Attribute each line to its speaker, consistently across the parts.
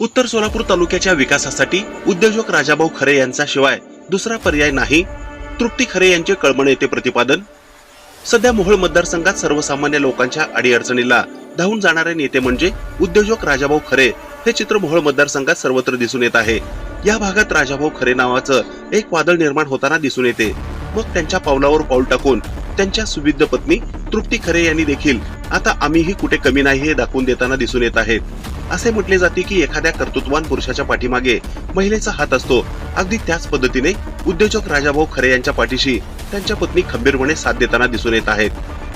Speaker 1: उत्तर सोलापूर तालुक्याच्या विकासासाठी उद्योजक राजाभाऊ खरे यांचा शिवाय दुसरा पर्याय नाही. तृप्ती खरे यांचे कळमण येथे प्रतिपादन. सध्या मोहोळ मतदारसंघात सर्वसामान्य लोकांच्या अडीअडचणीला धावून जाणारे नेते म्हणजे उद्योजक राजाभाऊ खरे हे चित्र मोहोळ मतदारसंघात सर्वत्र दिसून येत आहे. या भागात राजाभाऊ खरे नावाचं एक वादळ निर्माण होताना दिसून येते. मग त्यांच्या पावलावर पाऊल टाकून त्यांच्या सुविद्ध पत्नी तृप्ती खरे यांनी देखील आता आम्हीही कुठे कमी नाही हे दाखवून देताना दिसून येत आहेत. असे म्हटले जाते की एखाद्या कर्तृत्वान पुरुषाच्या पाठीमागे महिलेचा हात असतो. अगदी त्याच पद्धतीने उद्योजक राजाभाऊ खरे यांच्या पाठीशी त्यांच्या पत्नी खंबीरपणे साथ देताना दिसून येत आहेत.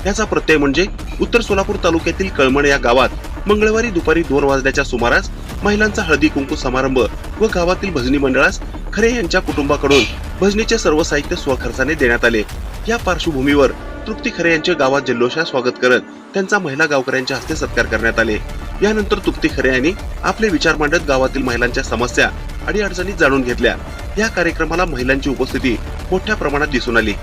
Speaker 1: याचा प्रत्यय म्हणजे उत्तर सोलापूर तालुक्यातील कळमण या गावात मंगळवारी दुपारी दोन वाजल्याच्या सुमारास महिलांचा हळदी कुंकू समारंभ व गावातील भजनी मंडळास खरे यांच्या कुटुंबाकडून भजनीचे सर्व साहित्य स्वखर्चाने देण्यात आले. या पार्श्वभूमीवर तृप्ती खरे यांचे गावात जल्लोषात स्वागत करत त्यांचा महिला गावकऱ्यांच्या हस्ते सत्कार करण्यात आले. यानंतर तृप्ती खरे यांनी आपले विचार मांडत गावातील महिलांच्या समस्या आणि अडचणी जाणून घेतल्या. या कार्यक्रमाला महिलांची उपस्थिती मोठ्या प्रमाणात दिसून आली.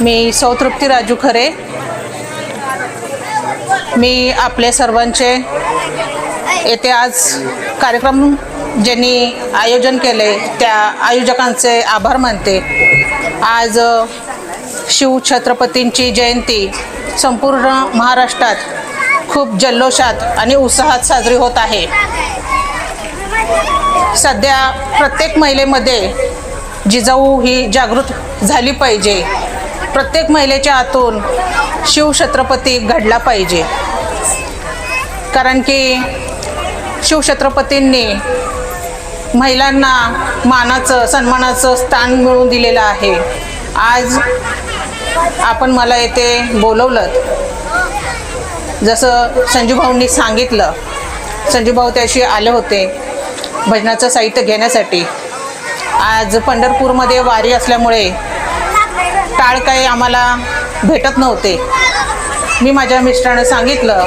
Speaker 2: मी
Speaker 3: सौतृप्ती राजू खरे. मी आपले सर्वांचे येथे आज कार्यक्रम ज्यांनी आयोजन केले त्या आयोजकांचे आभार मानते. आज शिवछत्रपतींची जयंती संपूर्ण महाराष्ट्रात खूप जल्लोषात आणि उत्साहात साजरी होत आहे. सध्या प्रत्येक महिलेमध्ये जिजाऊ ही जागृत झाली पाहिजे. प्रत्येक महिलेच्या आतून शिवछत्रपती घडला पाहिजे. कारण की शिवछत्रपतींनी महिलांना मानाचं सन्मानाचं स्थान मिळवून दिलेलं आहे. आज आपण मला येथे बोलवलं. जसं संजूभाऊंनी सांगितलं संजूभाऊ त्याशी आले होते भजनाचं साहित्य घेण्यासाठी. आज पंढरपूरमध्ये वारी असल्यामुळे टाळ काही आम्हाला भेटत नव्हते. मी माझ्या मिस्टरानं सांगितलं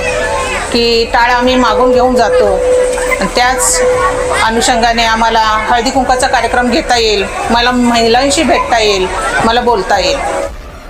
Speaker 3: की टाळ आम्ही मागून घेऊन जातो. त्याच अनुषंगाने आम्हाला हळदी कुंकाचा कार्यक्रम घेता येईल. मला महिलांशी भेटता येईल. मला बोलता येईल.